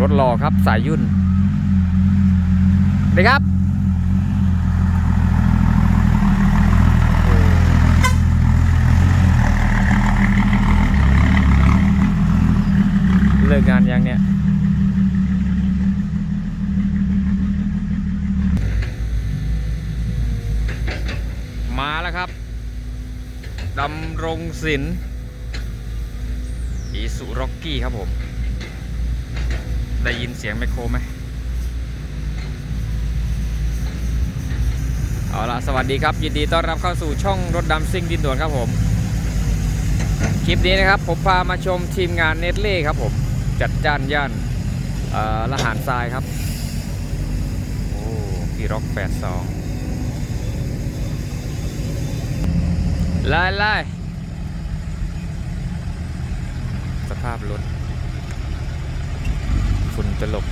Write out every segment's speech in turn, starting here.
รถรอครับสายยุ่นดีครับเลิกงานยังเนี่ยมาแล้วครับดำรงศิลป์อีสุร็อกกี้ครับผม ได้ยินเสียงไมโครไหมเอาละสวัสดีครับ ยินดีต้อนรับเข้าสู่ช่องรถดำซิ่งดินด่วนครับผม คลิปนี้นะครับ ผมพามาชมทีมงานเนตเล่ครับผม จัดจ้านย่านละหารทรายครับ โอ้พี่ร็อก82ไล่ไล่สภาพรถ ฝุ่นตลบ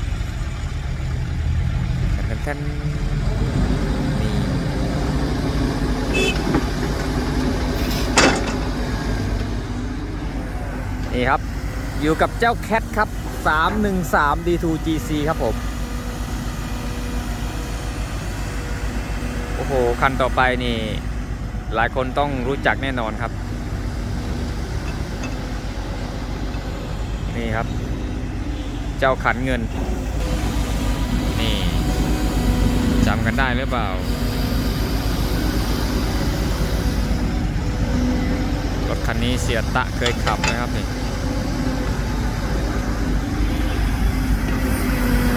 แทนแทนนี่นี่ครับ อยู่กับเจ้าแคทครับ 313 D2GC ครับผม โอ้โห คันต่อไปนี่ หลายคนต้องรู้จักแน่นอนครับ นี่ครับ เจ้าขันเงิน นี่จำกันได้หรือเปล่า รถคันนี้เสียตะเคยขับนะครับนี่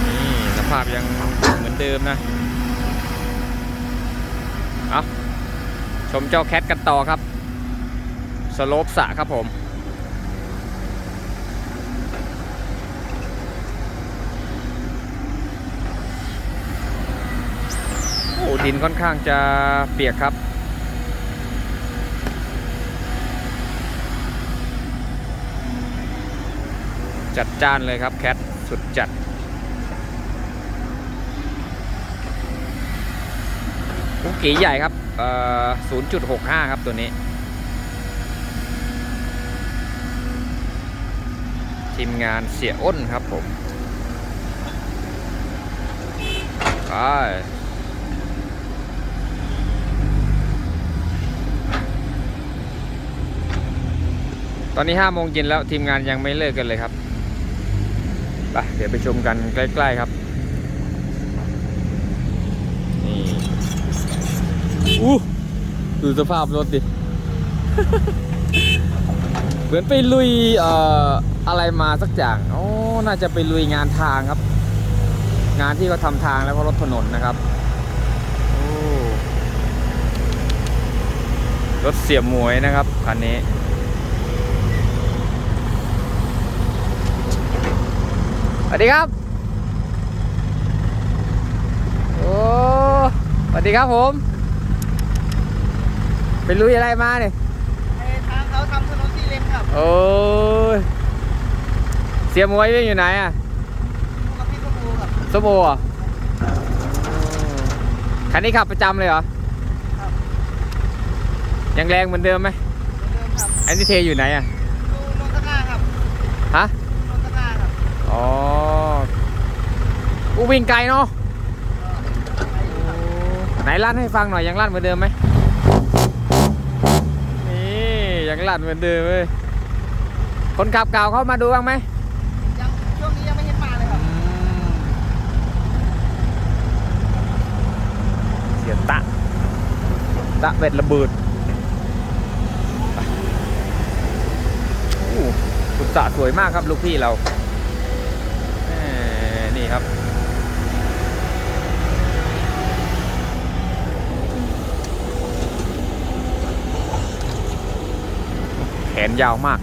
นี่สภาพยังเหมือนเดิมนะ เอาชมเจ้าแคทกันต่อครับ สโลปสะครับผม อ้ดินค่อนข้างจะเปียกครับ จัดจ้านเลยครับแคทสุดจัดกุ๊กกีใหญ่ครับ0.65 ครับตัวนี้ ทีมงานเสียอ้นครับผม ไป อนนี้5โมงเย็นแล้วทีมงานยังไม่เลิกกันเลยครับไปเดี๋ยวไปชมกันใกล้ ๆครับนี่อู้ดูสภาพรถดิเหมือนไปลุยเอ่ออะไรมาสักอย่างโอ้น่าจะไปลุยงานทางครับ งานที่เขาทำทางแล้วก็รถถนนนะครับโอ้รถเสียบหมวยนะครับคันนี้ สวัสดีครับ โอ้สวัสดีครับผมไปลุยอะไรมาเนี่ยไอ้ทางเขาทำถนนสี่เลนครับ โอ้ยเสียมวยวิ่งอยู่ไหนอะคู่กับพี่ขบูครับสมโอเหรอะคันนี้ขับประจำเลยเหรอครับยังแรงเหมือนเดิมไหมเหมือนเดิมครับอันนี้เทอยู่ไหนอะ ดูนนทนาครับ ฮะ นนทนาครับ อ๋อ กูวิ่งไกลเนาะก็ไปอยู่ครับไหนลั่นให้ฟังหน่อยยังลั่นเหมือนเดิมไหมนี่ยังลั่นเหมือนเดิมเลยคนขับเก่าเข้ามาดูบ้างไหมยังช่วงนี้ยังไม่เห็นมาเลยครับเสียตะตะเบ็ดระเบิดไปโอ้สุดสะสวยมากครับลูกพี่เราแหมนี่ครับ แข นยาวมาก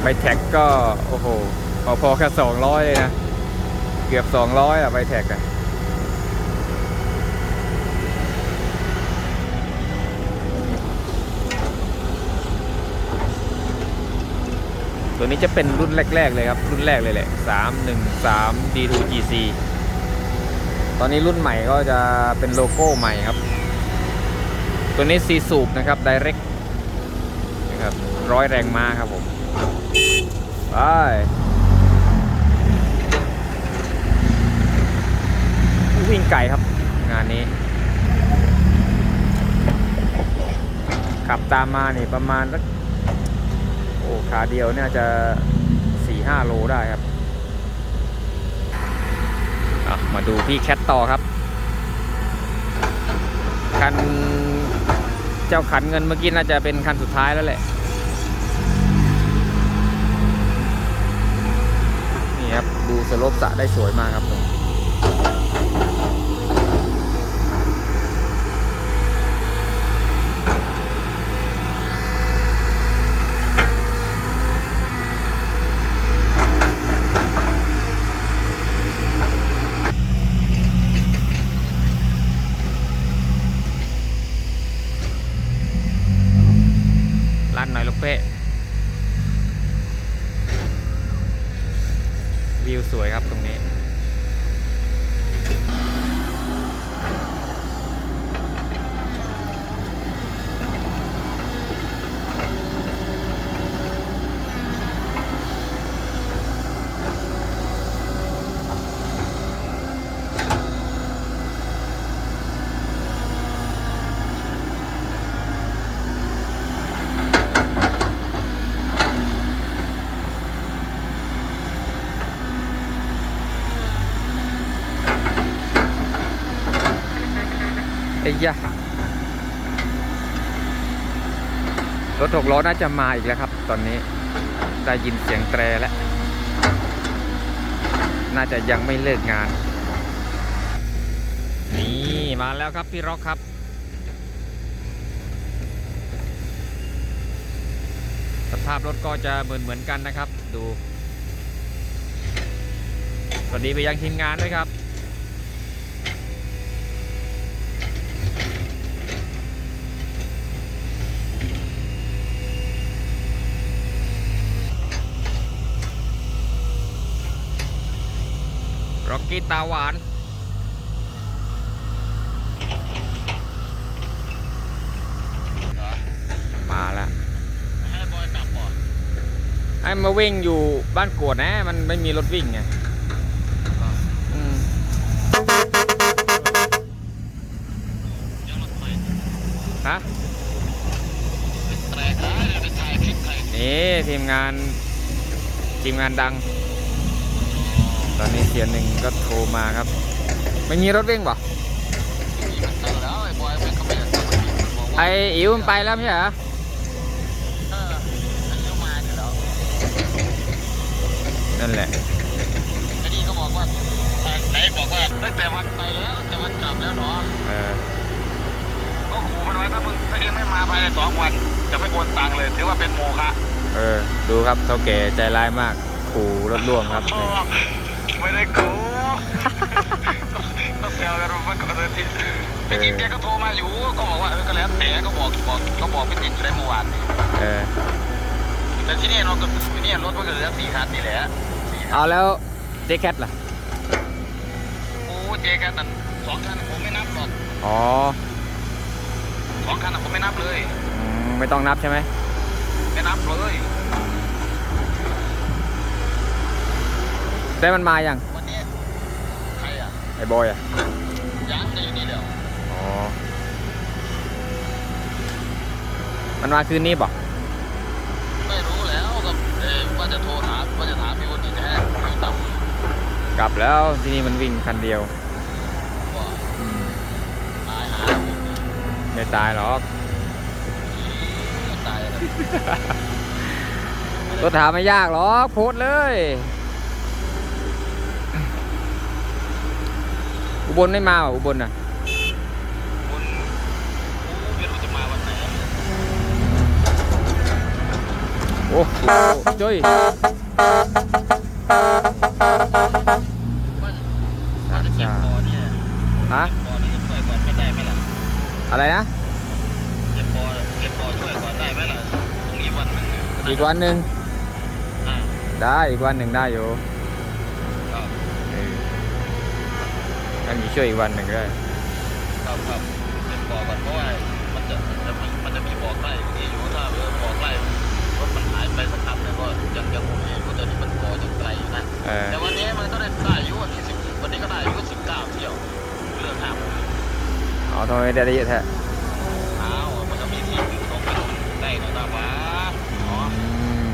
ใบแท็กก็โอ้โหพอพอแค่สองร้อยเลยนะ เกือบสองร้อยอะใบแท็กอะตัวนี้จะเป็นรุ่นแรก ๆ เลยครับ รุ่นแรกเลยแหละ313 D2 GC ตอนนี้รุ่นใหม่ก็จะเป็นโลโก้ใหม่ครับ ตัวนี้ซีสูบนะครับ Direct ครับร้อยแรงมากครับผมไปวิ่งไก่ครับ งานนี้ ขับตามมานี่ประมาณสักโอ้ขาเดียวเนี่ยจะสี่ห้าโลได้ครับ มาดูพี่แคทต่อครับคัน เจ้าขันเงินเมื่อกี้น่าจะเป็นคันสุดท้ายแล้วแหละ นี่ครับ ดูสโลปสะได้สวยมากครับผม ลั่นหน่อยลูก เป้วิวสวยครับตรงนี้ ไอ้ ยะรถหกล้อน่าจะมาอีกแล้วครับ ตอนนี้ได้ยินเสียงแตรแล้ว น่าจะยังไม่เลิกงาน นี่มาแล้วครับพี่ร็อกครับ สภาพรถก็จะเหมือนเหมือนกันนะครับ ดู สวัสดีไปยังทีมงานด้วยครับ ร็อกกี้ตาหวาน มาแล้วให้บอยกลับก่อนไอ้มาวิ่งอยู่บ้านกวดนะ มันไม่มีรถวิ่งไงอืมยังรถไฟฮะแตรกนะเดี๋ยวไปถ่ายคลิปใครนี่ทีมงาน ทีมงานดังตอนนี้ เสียหนึ่งก็โทรมาครับ ไม่มีรถวิ่งป่ะไออิ๋วมันไปแล้วไม่ใช่เหรอเอออันนี้มาอยู่แล้วนั่นแหละไอ้นี่เขาบอกว่าไหนบอกว่าตั้งแต่วันไปแล้วแต่วันกลับแล้วเนาะเออก็ขู่มันไว้ถ้ามึงถ้าเองไม่มาภายในสองวัน จะไม่โอนตังค์เลยถือว่าเป็นโมฆะเออ ดูครับเท่าแก่ใจร้ายมากขู่รถล่วงครับ ไม่ได้ขู่ก็แซวกันมาก่อนเลยทีพี่จิ๊กแกก็โทรมาอยู่ ก็บอกว่าเออก็แล้วแต่ก็บอกบอกก็บอกพี่จิ๊กอยู่ได้เมื่อวานเออแต่ที่นี่เราก็ที่นี่รถมันก็เหลือสี่คันนี่แหละสี่คันเอาแล้วเจ๊แคทล่ะโอ้เจกันนั่นสองคันผมไม่นับหรอกอ๋อสองคันน่ะผมไม่นับเลยอืมไม่ต้องนับใช่ไหมไม่นับเลย ได้มันมายังวันนี้ใครอะไอ้บอยอะยังจะอยู่นี่เดียวอ๋อมันมาคืนนี้ป่ะไม่รู้แล้วกับเออว่าจะโทรถามว่าจะถามพี่วุฒิจะให้พี่ตั้มกลับแล้วที่นี่มันวิ่งคันเดียวว่าอืมตายหาผมไม่ตายหรอกตายแล้วตัวถามไม่ยากหรอกโพสต์เลย อุบลไม่มาเหรออุบลอะคุณไม่รู้จะมาวันไหนโอ้โหจ้อยว่าว่าจะเก็บคอเนี่ยฮะคอนี่ช่วยก่อนไม่ได้ไหมล่ะอะไรนะเก็บคอเก็บคอช่วยก่อนได้ไหมล่ะพรุ่งนี้วันหนึงอีกวันหนึ่งอ่าได้อีกวันหนึ่งได้อยู่ ครับ เออ งั้นมีช่วยอีกวันหนึ่งก็ได้ครับครับเก็บคอก่อนเพราะว่ามันจะจะมีมันจะมีบอกไล่ที่อยู่ถ้าเออบอกไล่รถมันหายไปสักคันเนี่ยก็ยังยังโอเคเพราะตอนนี้มันคอยังไกลอยู่นะเออแต่วันนี้มันก็ได้ได้อายุวันที่สิบวันนี้ก็ได้อายุสิบเก้าเที่ยวอไม่ได้เยอะแท้อ้าวมันก็มีที่ดึงตรงไปตรงได้นะตาหวาเนาะ อืม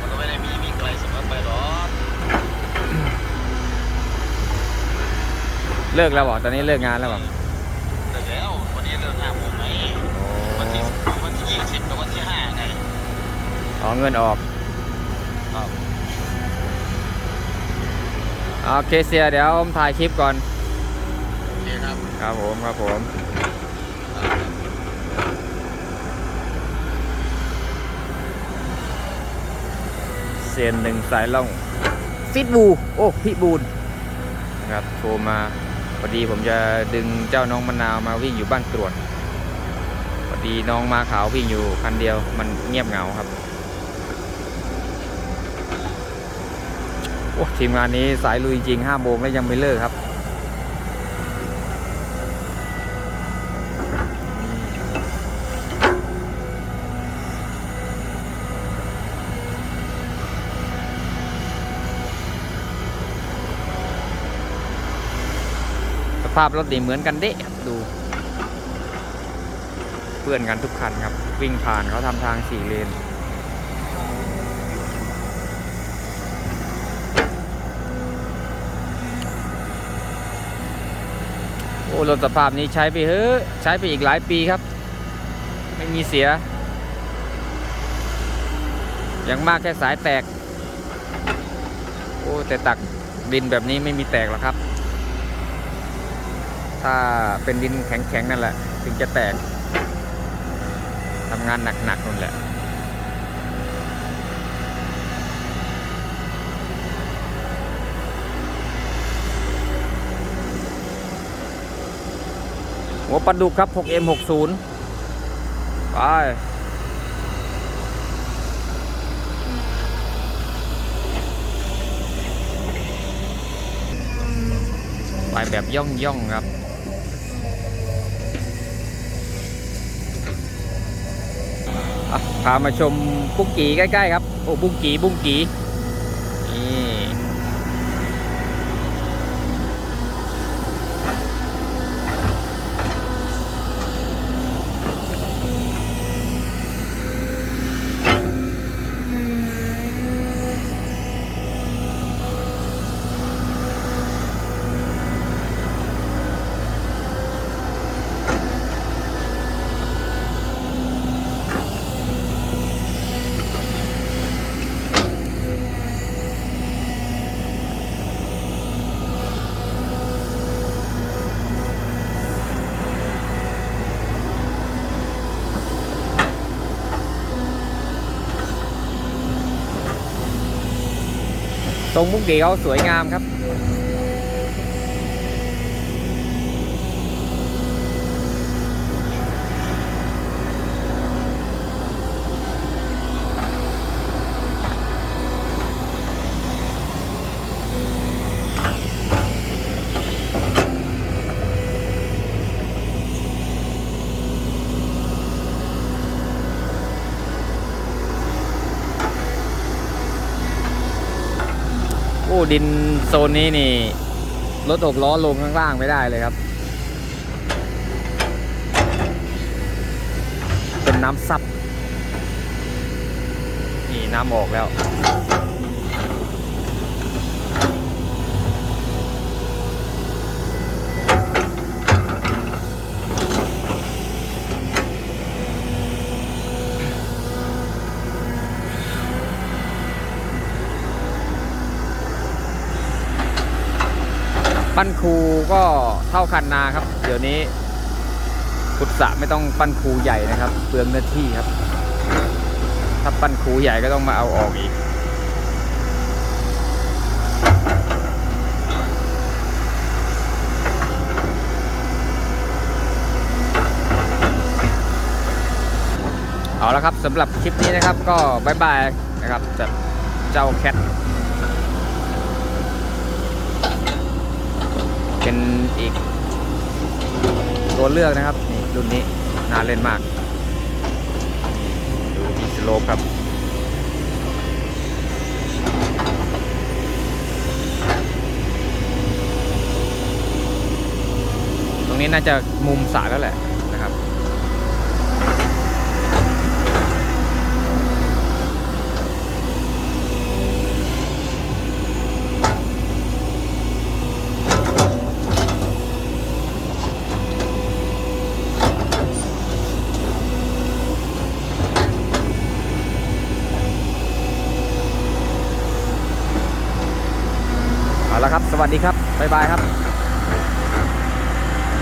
มันก็ไม่ได้มีมีไกลเสมอไปหรอก เลิกแล้วบอกตอนนี้เลิกงานแล้วบอกแต่แล้ววันนี้เลิกห้าโมงไงวันที่วันที่ยี่สิบกับวันที่ห้าไงอ๋อเงินออกครับโอเคเสียเดี๋ยวผมถ่ายคลิปก่อนโอเคครับครับผมครับผมเซียนหนึ่งสายล่องฟิตบู โอ้พี่บูนนะครับโทรมา พอดีผมจะดึงเจ้าน้องมะนาวมาวิ่งอยู่บ้านกรวดพอดีน้องมาขาววิ่งอยู่คันเดียวมันเงียบเหงาครับโอ้ทีมงานนี้สายลุยจริงห้าโมงแล้วยังไม่เลิกครับ ภาพรถนี่เหมือนกันเด้ครับดู เพื่อนกันทุกคันครับ วิ่งผ่านเขาทำทางสี่เลนโอ้รถสภาพนี้ใช้ไปเฮ้อะใช้ไปอีกหลายปีครับ ไม่มีเสีย อย่างมากแค่สายแตก โอ้แต่ตักดินแบบนี้ไม่มีแตกหรอกครับ ถ้าเป็นดินแข็งๆนั่นแหละ ถึงจะแตกทำงานหนักๆนั่นแหละหัวปลาดุกครับ 6M60 ไปไปแบบย่องย่องครับ อะ พามาชมบุ้งกีใกล้ๆครับ โอ้บุ้งกีบุ้งกีนี่ ทรงมุ้งกียวสวยงามครับ ดินโซนนี้นี่ รถหกล้อลงข้างล่างไม่ได้เลยครับ เป็นน้ำซับ นี่น้ำออกแล้ว ปั้นครูก็เท่าคันนาครับ เดี๋ยวนี้ขุดสระไม่ต้องปั้นครูใหญ่นะครับเปลืองเนื้อที่ครับ ถ้าปั้นครูใหญ่ก็ต้องมาเอาออกอีกเอาละครับสำหรับคลิปนี้นะครับก็บายบายนะครับจากเจ้าแคท เป็นอีกตัวเลือกนะครับนี่รุ่นนี้น่าเล่นมากดูมีสโลปครับตรงนี้น่าจะมุมสายแล้วแหละ วัสดีครับบ๊ายบายครับ